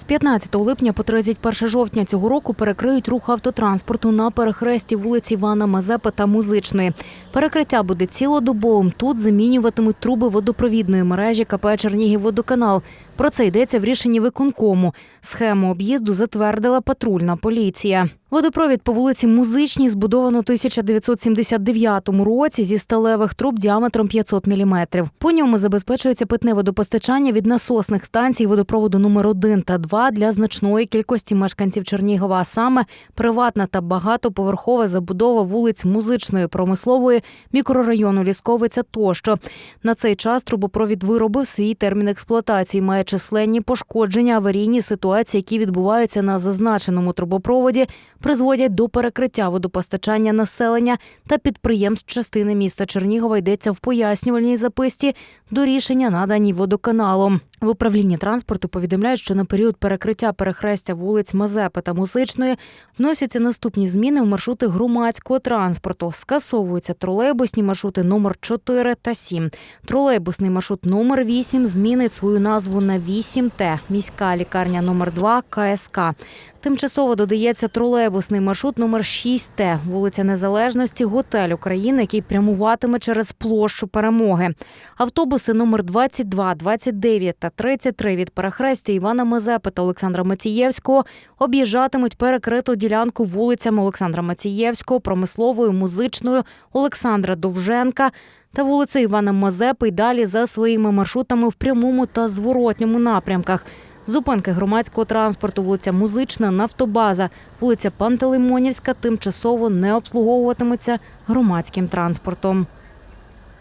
З 15 липня по 31 жовтня цього року перекриють рух автотранспорту на перехресті вулиці Івана Мазепи та Музичної. Перекриття буде цілодобовим. Тут замінюватимуть труби водопровідної мережі КП «Чернігівводоканал». Про це йдеться в рішенні виконкому. Схему об'їзду затвердила патрульна поліція. Водопровід по вулиці Музичній збудовано у 1979 році зі сталевих труб діаметром 500 мм. По ньому забезпечується питне водопостачання від насосних станцій водопроводу номер 1 та 2 для значної кількості мешканців Чернігова, а саме приватна та багатоповерхова забудова вулиць Музичної, промислової, мікрорайону Лісковиця тощо. На цей час трубопровід виробив свій термін експлуатації, має численні пошкодження, аварійні ситуації, які відбуваються на зазначеному трубопроводі, призводять до перекриття водопостачання населення та підприємств частини міста Чернігова йдеться в пояснювальній записці до рішення надані водоканалом. В управлінні транспорту повідомляють, що на період перекриття перехрестя вулиць Мазепи та Мусичної вносяться наступні зміни в маршрути громадського транспорту. Скасовуються тролейбусні маршрути номер 4 та 7. Тролейбусний маршрут номер 8 змінить свою назву на 8Т. Міська лікарня номер 2 КСК. Тимчасово додається тролейбусний маршрут номер 6Т, вулиця Незалежності, готель України, який прямуватиме через площу перемоги. Автобуси номер 22, 29 та 33 від перехрестя Івана Мазепи та Олександра Мацієвського об'їжджатимуть перекриту ділянку вулицями Олександра Мацієвського, промисловою, музичною, Олександра Довженка. Та вулицею Івана Мазепи й далі за своїми маршрутами в прямому та зворотньому напрямках. Зупинки громадського транспорту, вулиця Музична, Нафтобаза, вулиця Пантелеймонівська тимчасово не обслуговуватимуться громадським транспортом.